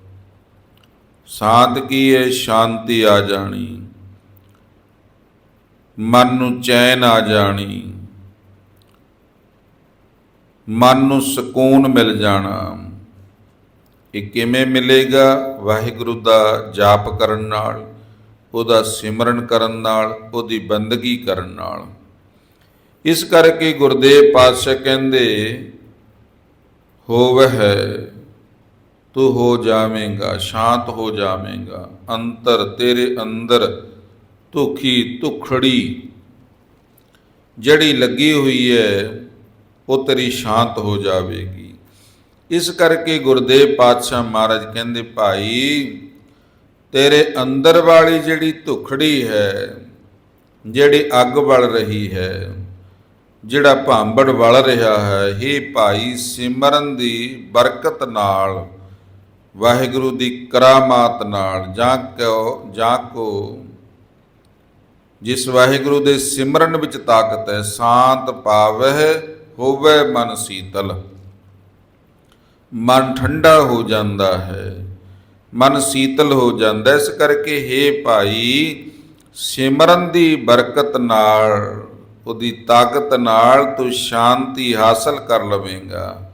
ਸ਼ਾਂਤ ਕੀ ਹੈ ਸ਼ਾਂਤੀ ਆ ਜਾਣੀ। ਮਨ ਨੂੰ ਚੈਨ ਆ ਜਾਣੀ। ਮਨ ਨੂੰ ਸਕੂਨ ਮਿਲ ਜਾਣਾ। ਇਹ ਕਿਵੇਂ ਮਿਲੇਗਾ? ਵਾਹਿਗੁਰੂ ਦਾ ਜਾਪ ਕਰਨ ਨਾਲ। ਉਹਦਾ ਸਿਮਰਨ ਕਰਨ ਨਾਲ, ਉਹਦੀ ਬੰਦਗੀ ਕਰਨ ਨਾਲ। ਇਸ ਕਰਕੇ ਗੁਰਦੇਵ ਪਾਤਸ਼ਾਹ ਕਹਿੰਦੇ, ਹੋਵਹਿ, ਤੂੰ ਹੋ ਜਾਵੇਂਗਾ, ਸ਼ਾਂਤ ਹੋ ਜਾਵੇਂਗਾ। ਅੰਤਰ ਤੇਰੇ ਅੰਦਰ ਧੁਖੀ ਧੁਖੜੀ ਜਿਹੜੀ ਲੱਗੀ ਹੋਈ ਹੈ, ਉਹ ਤੇਰੀ ਸ਼ਾਂਤ ਹੋ ਜਾਵੇਗੀ। ਇਸ ਕਰਕੇ ਗੁਰਦੇਵ ਪਾਤਸ਼ਾਹ ਮਹਾਰਾਜ ਕਹਿੰਦੇ, ਭਾਈ ਤੇਰੇ ਅੰਦਰ ਵਾਲੀ ਜਿਹੜੀ ਧੁਖੜੀ ਹੈ, ਜਿਹੜੀ ਅੱਗ ਵਲ ਰਹੀ ਹੈ, ਜਿਹੜਾ ਭਾਂਬੜ ਵਲ ਰਿਹਾ ਹੈ ਇਹ ਭਾਈ ਸਿਮਰਨ ਦੀ ਬਰਕਤ ਨਾਲ, ਵਾਹਿਗੁਰੂ ਦੀ ਕਰਾਮਾਤ ਨਾਲ, ਜਾਂ ਕੋ ਜਾਂ ਕੋ, ਜਿਸ ਵਾਹਿਗੁਰੂ ਦੇ ਸਿਮਰਨ ਵਿੱਚ ਤਾਕਤ ਹੈ, ਸ਼ਾਂਤ ਪਾਵਹਿ ਹੋਵੇ ਮਨ ਸੀਤਲ। ਮਨ ਠੰਡਾ ਹੋ ਜਾਂਦਾ ਹੈ। ਮਨ ਸੀਤਲ ਹੋ ਜਾਂਦਾ ਇਸ ਕਰਕੇ हे ਭਾਈ, ਸਿਮਰਨ ਦੀ ਬਰਕਤ ਨਾਲ, ਉਹਦੀ ਤਾਕਤ ਨਾਲ ਤੂੰ ਸ਼ਾਂਤੀ ਹਾਸਲ ਕਰ ਲਵੇਂਗਾ।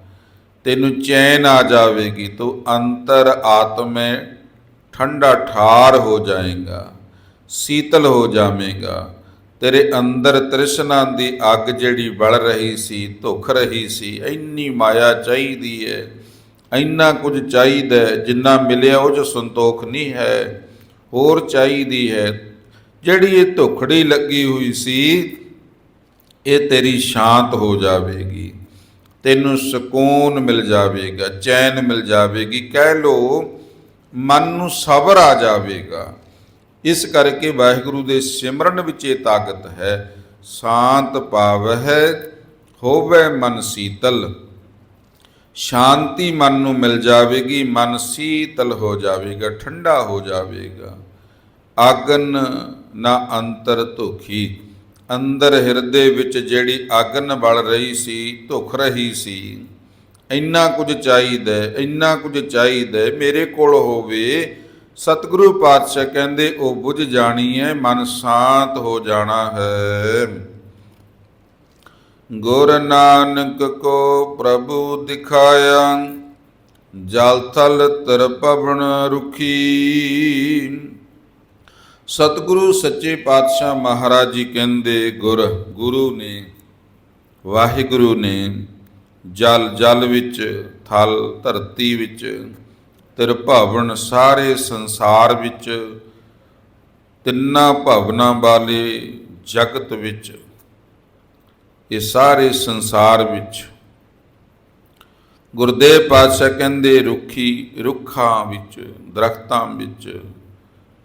ਤੈਨੂੰ ਚੈਨ ਆ ਜਾਵੇਗੀ, ਤੂੰ ਅੰਤਰ ਆਤਮੇ ਠੰਡਾ ਠਾਰ ਹੋ ਜਾਏਗਾ, ਸੀਤਲ ਹੋ ਜਾਵੇਂਗਾ। ਤੇਰੇ ਅੰਦਰ ਤ੍ਰਿਸ਼ਨਾ ਦੀ ਅੱਗ ਜਿਹੜੀ ਬਲ ਰਹੀ ਸੀ, ਧੁਖ ਰਹੀ ਸੀ, ਇੰਨੀ ਮਾਇਆ ਚਾਹੀਦੀ ਹੈ ਇੰਨਾ ਕੁਝ ਚਾਹੀਦਾ ਜਿੰਨਾ ਮਿਲਿਆ ਉਹ 'ਚ ਸੰਤੋਖ ਨਹੀਂ ਹੈ, ਹੋਰ ਚਾਹੀਦੀ ਹੈ। ਜਿਹੜੀ ਇਹ ਧੁਖੜੀ ਲੱਗੀ ਹੋਈ ਸੀ, ਇਹ ਤੇਰੀ ਸ਼ਾਂਤ ਹੋ ਜਾਵੇਗੀ, ਤੈਨੂੰ ਸਕੂਨ ਮਿਲ ਜਾਵੇਗਾ, ਚੈਨ ਮਿਲ ਜਾਵੇਗੀ। ਕਹਿ ਲੋ, ਮਨ ਨੂੰ ਸਬਰ ਆ ਜਾਵੇਗਾ। ਇਸ ਕਰਕੇ ਵਾਹਿਗੁਰੂ ਦੇ ਸਿਮਰਨ ਵਿੱਚ ਇਹ ਤਾਕਤ ਹੈ, ਸ਼ਾਂਤ ਪਾਵਹਿ ਹੋਵੇ ਮਨ ਸੀਤਲ। ਸ਼ਾਂਤੀ ਮਨ ਨੂੰ ਮਿਲ ਜਾਵੇਗੀ, ਮਨ ਸੀਤਲ ਹੋ ਜਾਵੇਗਾ, ਠੰਡਾ ਹੋ ਜਾਵੇਗਾ। ਆਗਨ ਨਾ ਅੰਤਰ ਧੁਖੀ। ਅੰਦਰ ਹਿਰਦੇ ਵਿੱਚ ਜਿਹੜੀ ਆਗਨ ਬਲ ਰਹੀ ਸੀ, ਧੁਖ ਰਹੀ ਸੀ। ਇੰਨਾ ਕੁਝ ਚਾਹੀਦਾ, ਇੰਨਾ ਕੁਝ ਚਾਹੀਦਾ, ਮੇਰੇ ਕੋਲ ਹੋਵੇ। ਸਤਿਗੁਰੂ ਪਾਤਸ਼ਾਹ ਕਹਿੰਦੇ, ਉਹ ਬੁਝ ਜਾਣੀ ਹੈ, ਮਨ ਸ਼ਾਂਤ ਹੋ ਜਾਣਾ ਹੈ। ਗੁਰ ਨਾਨਕ ਕੋ ਪ੍ਰਭੂ ਦਿਖਾਇਆ, ਜਲ ਥਲ ਤਰ ਪਵਨ ਰੁਖੀ ਸਤਿਗੁਰੂ ਸੱਚੇ ਪਾਤਸ਼ਾਹ ਮਹਾਰਾਜ ਜੀ ਕਹਿੰਦੇ, ਗੁਰ ਗੁਰੂ ਨੇ, ਵਾਹਿਗੁਰੂ ਨੇ ਜਲ ਜਲ ਵਿੱਚ, ਥਲ ਧਰਤੀ ਵਿੱਚ, ਤੇਰ ਭਵਨ ਸਾਰੇ ਸੰਸਾਰ ਵਿੱਚ ਤਿੰਨਾਂ ਭਵਨਾਂ ਵਾਲੇ ਜਗਤ ਵਿੱਚ ਇਹ ਸਾਰੇ ਸੰਸਾਰ ਵਿੱਚ। ਗੁਰਦੇਵ ਪਾਤਸ਼ਾਹ ਕਹਿੰਦੇ, ਰੁੱਖੀ ਰੁੱਖਾਂ ਵਿੱਚ, ਦਰਖਤਾਂ ਵਿੱਚ,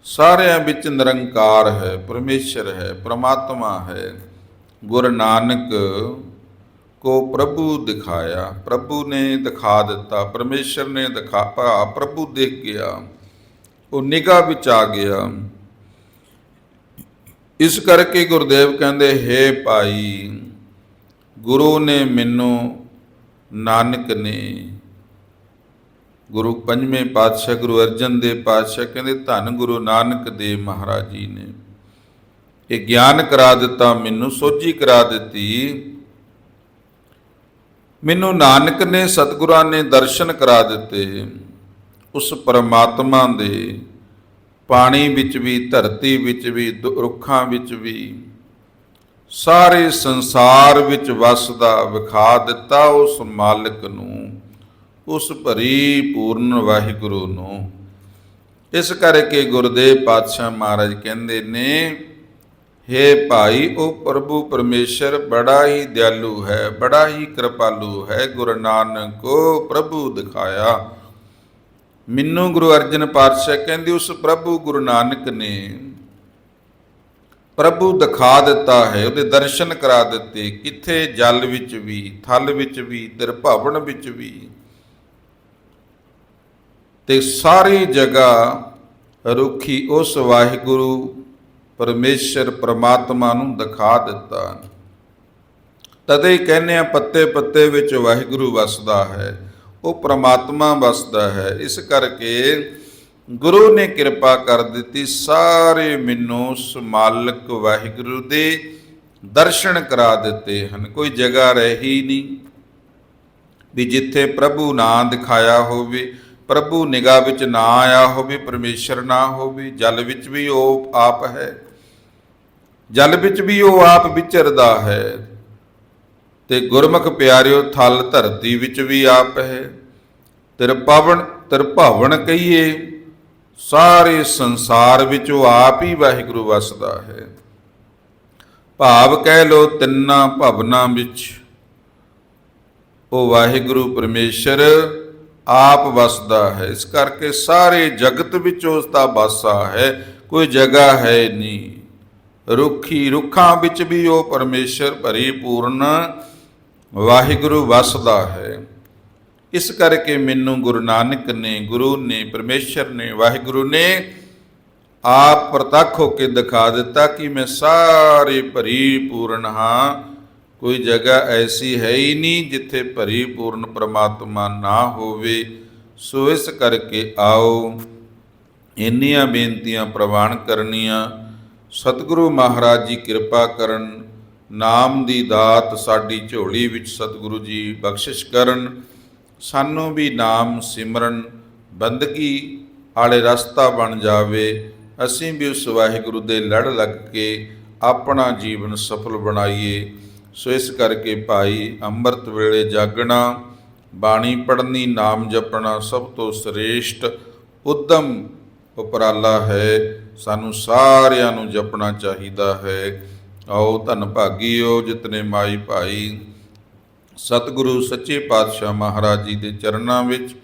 ਸਾਰਿਆਂ ਵਿੱਚ ਨਿਰੰਕਾਰ ਹੈ, ਪਰਮੇਸ਼ਰ ਹੈ, ਪ੍ਰਮਾਤਮਾ ਹੈ। ਗੁਰੂ ਨਾਨਕ ਕੋ ਪ੍ਰਭੂ ਦਿਖਾਇਆ, ਪ੍ਰਭੂ ਨੇ ਦਿਖਾ ਦਿੱਤਾ, ਪਰਮੇਸ਼ਰ ਨੇ ਦਿਖਾ, ਭਾ, ਪ੍ਰਭੂ ਦੇਖ ਗਿਆ, ਉਹ ਨਿਗਾਹ ਵਿੱਚ ਆ ਗਿਆ। ਇਸ ਕਰਕੇ ਗੁਰਦੇਵ ਕਹਿੰਦੇ, ਹੈ ਭਾਈ ਗੁਰੂ ਨੇ ਮੈਨੂੰ ਨਾਨਕ ਨੇ। ਗੁਰੂ ਪੰਜਵੇਂ ਪਾਤਸ਼ਾਹ ਗੁਰੂ ਅਰਜਨ ਦੇਵ ਪਾਤਸ਼ਾਹ ਕਹਿੰਦੇ, ਧੰਨ ਗੁਰੂ ਨਾਨਕ ਦੇਵ ਮਹਾਰਾਜ ਜੀ ਨੇ। ਇਹ ਗਿਆਨ ਕਰਾ ਦਿੱਤਾ, ਮੈਨੂੰ ਸੋਝੀ ਕਰਾ ਦਿੱਤੀ। ਮੈਨੂੰ ਨਾਨਕ ਨੇ, ਸਤਿਗੁਰਾਂ ਨੇ ਦਰਸ਼ਨ ਕਰਾ ਦਿੱਤੇ। ਉਸ ਪਰਮਾਤਮਾ ਦੇ ਪਾਣੀ ਵਿੱਚ ਵੀ, ਧਰਤੀ ਵਿੱਚ ਵੀ ਦੁ- ਰੁੱਖਾਂ ਵਿੱਚ ਵੀ ਸਾਰੇ ਸੰਸਾਰ ਵਿੱਚ ਵਸਦਾ, ਵਿਖਾ ਦਿੱਤਾ ਉਸ ਮਾਲਕ ਨੂੰ, ਉਸ ਭਰੀ ਪੂਰਨ ਵਾਹਿਗੁਰੂ ਨੂੰ। ਇਸ ਕਰਕੇ ਗੁਰਦੇਵ ਪਾਤਸ਼ਾਹ ਮਹਾਰਾਜ ਕਹਿੰਦੇ ਨੇ, ਹੇ ਭਾਈ, ਉਹ ਪ੍ਰਭੂ ਪਰਮੇਸ਼ਰ ਬੜਾ ਹੀ ਦਿਆਲੂ ਹੈ, ਬੜਾ ਹੀ ਕਿਰਪਾਲੂ ਹੈ, ਗੁਰੂ ਨਾਨਕ ਕੋ ਪ੍ਰਭੂ ਦਿਖਾਇਆ। ਮੈਨੂੰ ਗੁਰੂ ਅਰਜਨ ਪਾਤਸ਼ਾਹ ਕਹਿੰਦੇ, ਉਸ ਪ੍ਰਭੂ ਗੁਰੂ ਨਾਨਕ ਨੇ ਪ੍ਰਭੂ ਦਿਖਾ ਦਿੱਤਾ ਹੈ, ਉਹਦੇ ਦਰਸ਼ਨ ਕਰਾ ਦਿੱਤੇ, ਕਿੱਥੇ ਜਲ ਵਿੱਚ ਵੀ, ਥਲ ਵਿੱਚ ਵੀ ਨਿਰਭਵਨ ਵਿੱਚ ਵੀ। ਤੇ ਸਾਰੀ ਜਗ੍ਹਾ ਰੁੱਖੀ ਉਸ ਵਾਹਿਗੁਰੂ ਪਰਮੇਸ਼ਰ ਪ੍ਰਮਾਤਮਾ ਨੂੰ ਦਿਖਾ ਦਿੱਤਾ। ਤਦੇ ਹੀ ਕਹਿੰਦੇ ਆ, ਪੱਤੇ ਪੱਤੇ ਵਿੱਚ ਵਾਹਿਗੁਰੂ ਵਸਦਾ ਹੈ, ਉਹ ਪ੍ਰਮਾਤਮਾ ਵਸਦਾ ਹੈ। ਇਸ ਕਰਕੇ ਗੁਰੂ ਨੇ ਕਿਰਪਾ ਕਰ ਦਿੱਤੀ ਸਾਰੇ ਮੈਨੂੰ ਉਸ ਮਾਲਕ ਵਾਹਿਗੁਰੂ ਦੇ ਦਰਸ਼ਨ ਕਰਾ ਦਿੱਤੇ ਹਨ। ਕੋਈ ਜਗ੍ਹਾ ਰਹੀ ਨਹੀਂ ਵੀ ਜਿੱਥੇ ਪ੍ਰਭੂ ਨਾ ਦਿਖਾਇਆ ਹੋਵੇ, ਪ੍ਰਭੂ ਨਿਗਾਹ ਵਿੱਚ ਨਾ ਆਇਆ ਹੋਵੇ, ਪਰਮੇਸ਼ਰ ਨਾ ਹੋਵੇ, ਜਲ ਵਿੱਚ ਵੀ ਉਹ ਆਪ ਹੈ, ਜਲ ਵਿੱਚ ਵੀ ਉਹ ਆਪ ਵਿਚਰਦਾ ਹੈ ਤੇ ਗੁਰਮੁਖ ਪਿਆਰਿਓ, ਥਲ ਧਰਤੀ ਵਿੱਚ ਵੀ ਆਪ ਹੈ। ਤਿਰਪਵਨ ਤਿਰਭਵਨ ਕਹੀਏ ਸਾਰੇ ਸੰਸਾਰ ਵਿੱਚ ਉਹ ਆਪ ਹੀ ਵਾਹਿਗੁਰੂ ਵਸਦਾ ਹੈ। ਭਾਵ ਕਹਿ ਲੋ ਤਿੰਨਾਂ ਭਵਨਾਂ ਵਿੱਚ ਉਹ ਵਾਹਿਗੁਰੂ ਪਰਮੇਸ਼ਰ ਆਪ ਵਸਦਾ ਹੈ। ਇਸ ਕਰਕੇ ਸਾਰੇ ਜਗਤ ਵਿੱਚ ਉਸ ਦਾ ਵਾਸਾ ਹੈ, ਕੋਈ ਜਗ੍ਹਾ ਹੈ ਨਹੀਂ। ਰੁੱਖੀ ਰੁੱਖਾਂ ਵਿੱਚ ਵੀ ਉਹ ਪਰਮੇਸ਼ਰ ਪਰਿਪੂਰਨ ਵਾਹਿਗੁਰੂ ਵਸਦਾ ਹੈ। ਇਸ ਕਰਕੇ ਮੈਨੂੰ ਗੁਰੂ ਨਾਨਕ ਨੇ, ਗੁਰੂ ਨੇ, ਪਰਮੇਸ਼ਰ ਨੇ, ਵਾਹਿਗੁਰੂ ਨੇ ਆਪ ਪ੍ਰਤੱਖ ਹੋ ਕੇ ਦਿਖਾ ਦਿੱਤਾ ਕਿ ਮੈਂ ਸਾਰੇ ਭਰੀ ਪੂਰਨ ਹਾਂ। ਕੋਈ ਜਗ੍ਹਾ ਐਸੀ ਹੈ ਹੀ ਨਹੀਂ ਜਿੱਥੇ ਭਰੀ ਪੂਰਨ ਪ੍ਰਮਾਤਮਾ ਨਾ ਹੋਵੇ। ਸੋ ਇਸ ਕਰਕੇ ਆਓ, ਇੰਨੀਆਂ ਬੇਨਤੀਆਂ ਪ੍ਰਵਾਨ ਕਰਨੀਆਂ। ਸਤਿਗੁਰੂ ਮਹਾਰਾਜ ਜੀ ਕਿਰਪਾ ਕਰਨ, ਨਾਮ ਦੀ ਦਾਤ ਸਾਡੀ ਝੋਲੀ ਵਿੱਚ ਸਤਿਗੁਰੂ ਜੀ ਬਖਸ਼ਿਸ਼ ਕਰਨ। ਸਾਨੂੰ ਵੀ ਨਾਮ ਸਿਮਰਨ, ਬੰਦਗੀ ਵਾਲੇ ਰਸਤਾ ਬਣ ਜਾਵੇ। ਅਸੀਂ ਵੀ ਉਸ ਵਾਹਿਗੁਰੂ ਦੇ ਲੜ ਲੱਗ ਕੇ ਆਪਣਾ ਜੀਵਨ ਸਫਲ ਬਣਾਈਏ। ਸੋ ਇਸ ਕਰਕੇ ਭਾਈ ਅੰਮ੍ਰਿਤ ਵੇਲੇ ਜਾਗਣਾ, ਬਾਣੀ ਪੜ੍ਹਨੀ, ਨਾਮ ਜਪਣਾ ਸਭ ਤੋਂ ਸ੍ਰੇਸ਼ਟ, ਉਦਮ ਉਪਰਾਲਾ ਹੈ। ਸਾਨੂੰ ਸਾਰਿਆਂ ਨੂੰ ਜਪਣਾ ਚਾਹੀਦਾ ਹੈ। ਆਓ ਧੰਨ ਭਾਗੀਓ, ਜਿਤਨੇ ਮਾਈ ਭਾਈ ਸਤਿਗੁਰੂ ਸੱਚੇ ਪਾਤਸ਼ਾਹ ਮਹਾਰਾਜ ਜੀ ਦੇ ਚਰਨਾਂ ਵਿੱਚ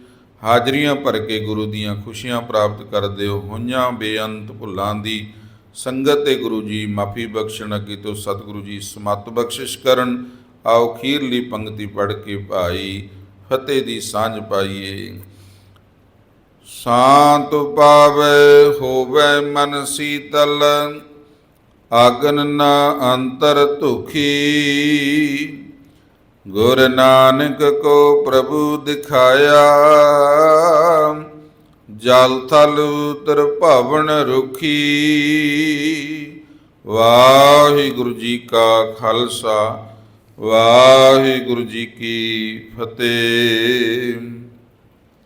ਹਾਜ਼ਰੀਆਂ ਭਰ ਕੇ ਗੁਰੂ ਦੀਆਂ ਖੁਸ਼ੀਆਂ ਪ੍ਰਾਪਤ ਕਰਦੇ ਹੋ। ਹੋਈਆਂ ਬੇਅੰਤ ਭੁੱਲਾਂ ਦੀ ਸੰਗਤ ਤੇ ਗੁਰੂ ਜੀ ਮਾਫੀ ਬਖਸ਼ਣ ਅੱਗੇ ਤੋਂ ਸਤਿਗੁਰੂ ਜੀ ਸਮਤ ਬਖਸ਼ਿਸ਼ ਕਰਨ। ਆਓ ਖੀਰਲੀ ਪੰਕਤੀ ਪੜ੍ਹ ਕੇ ਭਾਈ, ਫਤਿਹ ਦੀ ਸਾਂਝ ਪਾਈਏ। ਸ਼ਾਂਤ ਪਾਵੇ, ਹੋਵੇ ਮਨ ਸੀਤਲ, ਆਗਨ ਨਾ ਅੰਤਰ ਧੁਖੀ। ਗੁਰ ਨਾਨਕ ਕੋ ਪ੍ਰਭੂ ਦਿਖਾਇਆ, ਜਲ ਥਲ ਉਤਰ ਭਵਨ ਰੁਖੀ। ਵਾਹਿਗੁਰੂ ਜੀ ਕਾ ਖਾਲਸਾ, ਵਾਹਿਗੁਰੂ ਜੀ ਕੀ ਫਤਿਹ।